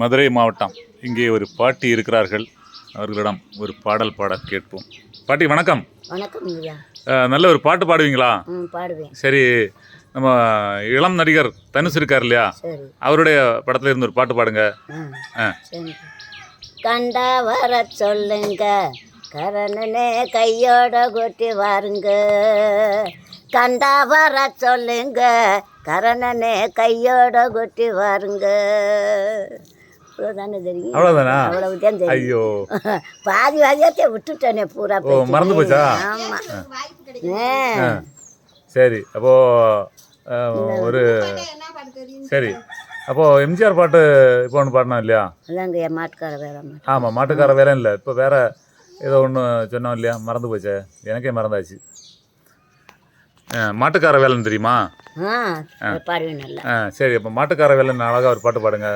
மதுரை மாவட்டம். இங்கே ஒரு பாட்டி இருக்கிறார்கள். அவர்களிடம் ஒரு பாடல் பாட கேட்போம். பாட்டி வணக்கம். வணக்கம் ஐயா. நல்ல ஒரு பாட்டு பாடுவீங்களா? பாடுவேன். சரி நம்ம இளம் நடிகர் தனுஷ் இருக்கார் இல்லையா? அவருடைய படத்துல இருந்து ஒரு பாட்டு பாடுங்க. கண்டா வர சொல்லுங்க. கரணனே கையோட கொட்டி வாருங்க. கண்டா வர சொல்லுங்க. கரணனே கையோட கொட்டி வாருங்க. அவ்வளோதானே தெரியும்? அவ்வளோதானா அவ்வளவுதான் தெரியும். ஐயோ. பாதி வாதியாத்தே விட்டுட்டேனே பூரா ஓ மறந்து போச்சா? ஆமாம். சரி அப்போ ஒரு சரி அப்போ எம்ஜிஆர் பாட்டு இப்போ ஒன்று பாடினோம் இல்லையா? அதாங்க என் மாட்டுக்கார மாட்டு. ஆமாம் மாட்டுக்கார வேலை இல்லை. இப்போ வேற ஏதோ ஒன்று சொன்னோம் இல்லையா? மறந்து போச்சே. எனக்கே மறந்தாச்சு. ஆ, மாட்டுக்கார வேலைன்னு தெரியுமா? ஆ சரி அப்போ மாட்டுக்கார வேலைன்னு அழகாக ஒரு பாட்டு பாடுங்க.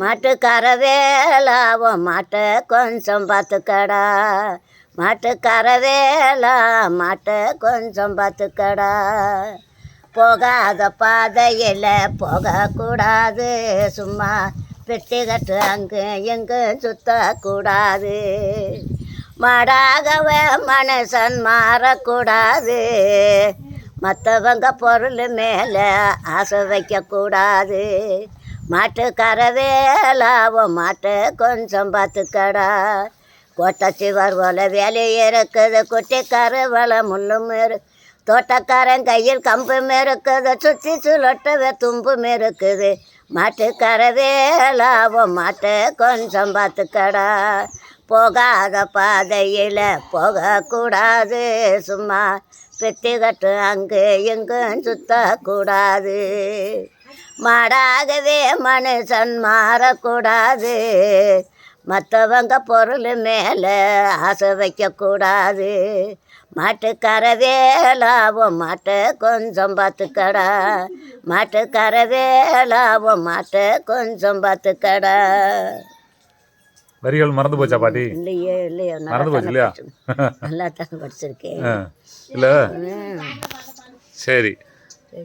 மாட்டுக்கார வேலாவோ மாட்டை கொஞ்சம் பார்த்துக்கடா. மாட்டுக்கார வேலா மாட்டை கொஞ்சம் பார்த்துக்கடா. போகாத பாதையில் போகக்கூடாது. சும்மா பெட்டி கட்டு அங்கு எங்கு சுத்தக்கூடாது. மாடாகவே மனுஷன் மாறக்கூடாது. மற்றவங்க பொருள் மேலே ஆசை வைக்கக்கூடாது. மாட்டுக்கார வேலாவோ மாட்டு கொஞ்சம் பார்த்துக்கடா. சுவர் போல வேலை இருக்குது குட்டிக்கார வள முள்ளும் இரு தோட்டக்காரன் கையில் கம்பும் இருக்குது சுற்றி சுழட்டவே தும்பும் இருக்குது. மாட்டுக்கார வேலாவோ மாட்டு கொஞ்சம் பார்த்துக்கடா. போகாத பாதையில் போகக்கூடாது சும்மா பெட்டி கட்டு அங்கு எங்கும் சுத்தக்கூடாது. மாடாகவே மனுஷன் மாறக்கூடாது. மற்றவங்க பொருள் மேலே ஆசை வைக்கக்கூடாது. மாட்டுக்கார வேலாவோ மாட்டை கொஞ்சம் பார்த்துக்கடா. மாட்டுக்கார வேலாவோ மாட்டை கொஞ்சம் பார்த்துக்கடா. வரிகள் மறந்து போச்சா பாட்டி? இல்லையே இல்லையே மறந்து போச்சு இல்லையா? நல்லா தானே படிச்சிருக்கேன். இல்லை. சரி.